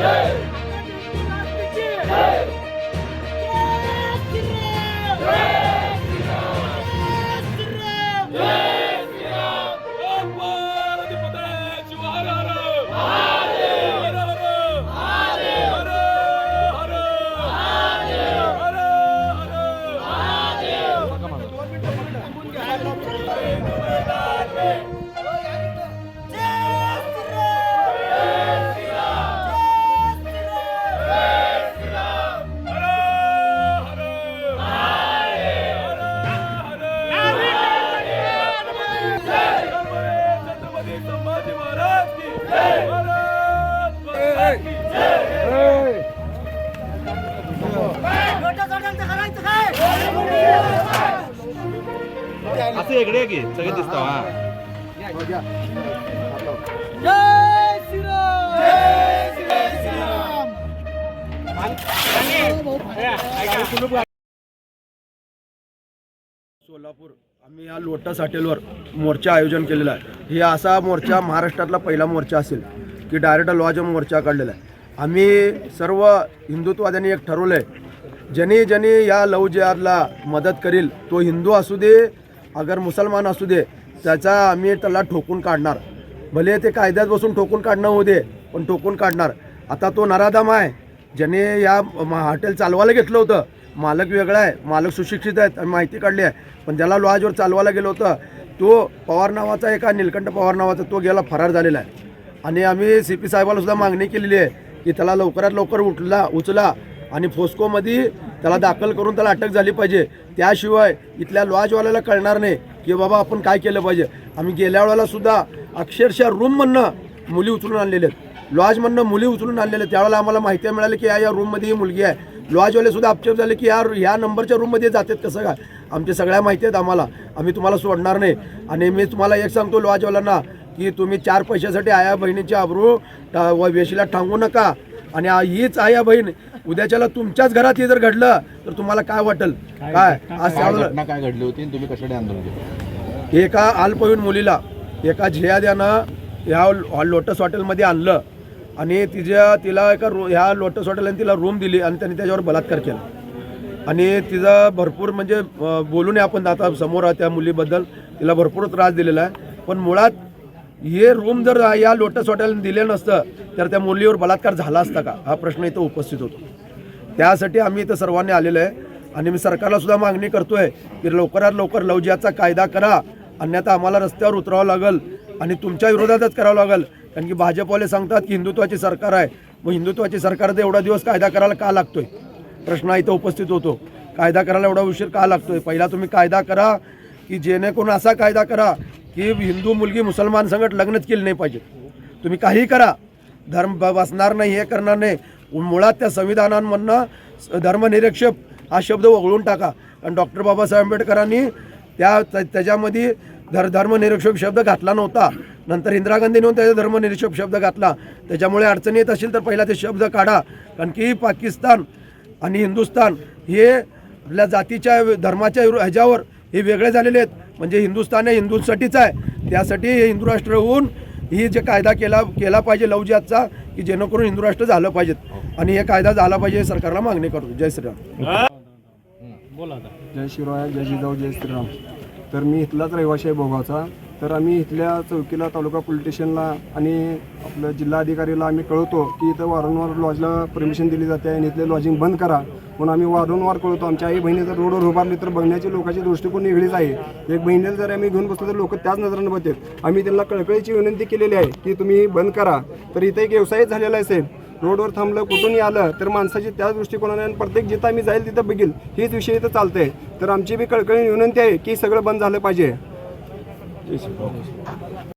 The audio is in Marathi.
Yay! थोडेसे इकडे की सगळे दिसतो हा. सोलापूर आम्ही या लोटस हॉटेलवर मोर्चा आयोजन केलेला आहे. हे असा मोर्चा महाराष्ट्रातला पहिला मोर्चा असेल की डायरेक्ट लॉज मोर्चा काढलेला आहे. आम्ही सर्व हिंदुत्वाद्यांनी एक ठरवलं आहे ज्यांनी ज्यांनी या लव जिहादला मदत करील तो हिंदू असू दे अगर मुसलमान असू दे त्याचा आम्ही त्याला ठोकून काढणार. भले ते कायद्यात बसून ठोकून काढणं होऊ दे पण ठोकून काढणार. आता तो नराधाम आहे. ज्याने या म- हॉटेल चालवायला घेतलं होतं. मालक वेगळा आहे मालक सुशिक्षित आहेत आणि माहिती काढली आहे. पण ज्याला लॉजवर चालवायला गेलं होतं तो पवार नावाचा एका निलकंठ पवार नावाचा तो गेला फरार झालेला आहे. आणि आम्ही सी पी साहेबाला सुद्धा मागणी केलेली आहे की त्याला लवकरात लवकर उठला उचला. आणि फोस्कोमध्ये त्याला दाखल करून त्याला अटक झाली पाहिजे. त्याशिवाय इथल्या लॉजवाल्याला कळणार नाही की बाबा आपण काय केलं पाहिजे. आम्ही गेल्या वेळेला सुद्धा अक्षरशः रूममधनं मुली उचलून आणलेल्या आहेत. लॉजमधनं मुली उचलून आणलेल्या आहेत. त्यावेळेला आम्हाला माहिती मिळाली की या या रूममध्ये ही मुलगी आहे. लॉजवाले सुद्धा अपचेप झाले की या ह्या नंबरच्या रूममध्ये जातात कसं काय? आमच्या सगळ्या माहिती आहेत आम्हाला. आम्ही तुम्हाला सोडणार नाही. आणि मी तुम्हाला एक सांगतो लॉजवाल्यांना की तुम्ही चार पैशासाठी आया बहिणीची आबरू व वेशीला ठांगू नका. आणि हीच आया बहीण उद्याच्याला तुमच्याच घरात हे जर घडलं तर तुम्हाला काय वाटेल? काय आज घटना काय घडली होती तुम्ही आंदोलन केलं? एका अल्पवयीन मुलीला एका झियाद्यानं ह्या लोटस हॉटेलमध्ये आणलं आणि तिच्या तिला एका रो ह्या लोटस हॉटेलने तिला रूम दिली आणि त्यांनी त्याच्यावर बलात्कार केला. आणि तिचा भरपूर म्हणजे अं, बोलू नये आपण आता समोर त्या मुलीबद्दल तिला भरपूर त्रास दिलेला आहे. पण मुळात हे रूम जर या लोटस हॉटेलने दिले नसतं तर त्या मुलीवर बलात्कार झाला असता का? हा प्रश्न इथं उपस्थित होतो. त्यासाठी आम्ही इथं सर्वांनी आलेलो आहे आणि मी सरकारला सुद्धा मागणी करतोय की लवकरात लवकर लवजियाचा कायदा करा. अन्यथा आम्हाला रस्त्यावर उतरावं लागेल आणि तुमच्या विरोधातच करावं लागेल. कारण की भाजपवाले सांगतात की हिंदुत्वाची सरकार आहे. मग हिंदुत्वाची सरकार तर एवढा दिवस कायदा करायला का लागतोय? प्रश्न इथं उपस्थित होतो. कायदा करायला एवढा उशीर का लागतोय? पहिला तुम्ही कायदा करा की जेणेकरून असा कायदा करा की हिंदू मुलगी मुसलमान संगत लग्नच केली नाही पाहिजे. तुम्ही काही करा. धर्म ब- बसणार नाही हे करणार नाही. मुळात त्या संविधानांमधनं स- हा शब्द वगळून टाका. कारण डॉक्टर बाबासाहेब आंबेडकरांनी त्या त्याच्यामध्ये धर धर्मनिरीक्षक शब्द घातला नव्हता. नंतर इंदिरा गांधीने येऊन त्याचा धर्मनिरीक्षक शब्द घातला. त्याच्यामुळे अडचणी येत असेल तर पहिला ते शब्द काढा. कारण की पाकिस्तान आणि हिंदुस्तान हे आपल्या जातीच्या धर्माच्या ह्याच्यावर हे वेगळे झालेले आहेत. म्हणजे हिंदुस्तान हे हिंदूंसाठीच आहे. त्यासाठी हे हिंदू राष्ट्र होऊन ही जे कायदा केला केला पाहिजे लवजियातचा की जेणेकरून हिंदू राष्ट्र झालं पाहिजेत. आणि हे कायदा झाला पाहिजे हे सरकारला मागणी करतो. जय श्रीराम. जय शिवराय जय जिजाऊ जय श्रीराम. तर मी इथलाच रहिवाशी आहे भोगावचा तर आम्ही इथल्या चौकीला तालुका पोलीस स्टेशनला आणि आपलं जिल्हाधिकारीला आम्ही कळवतो की इथं वारंवार लॉजला परमिशन दिली जाते आणि इथले लॉजिंग बंद करा. म्हणून आम्ही वारंवार कळवतो. आमच्या आई बहिणी जर रोडवर उभारली तर बघण्याची लोकांची दृष्टिकोन वेगळीच आहे. एक बहिणीला जर आम्ही घेऊन बसलो तर लोक त्याच नजरेनं बघतात आम्ही त्यांना कळकळीची विनंती केलेली आहे की तुम्ही बंद करा. तर इथं एक व्यवसायच झालेला असेल. रोडवर थांबलं कुठूनही आलं तर माणसाची त्याच दृष्टिकोनाने आणि प्रत्येक जिथं आम्ही जाईल तिथं बघील. हेच विषय इथं चालतंय. तर आमची बी कळकळी विनंती आहे की सगळं बंद झालं पाहिजे. जय श्रीराम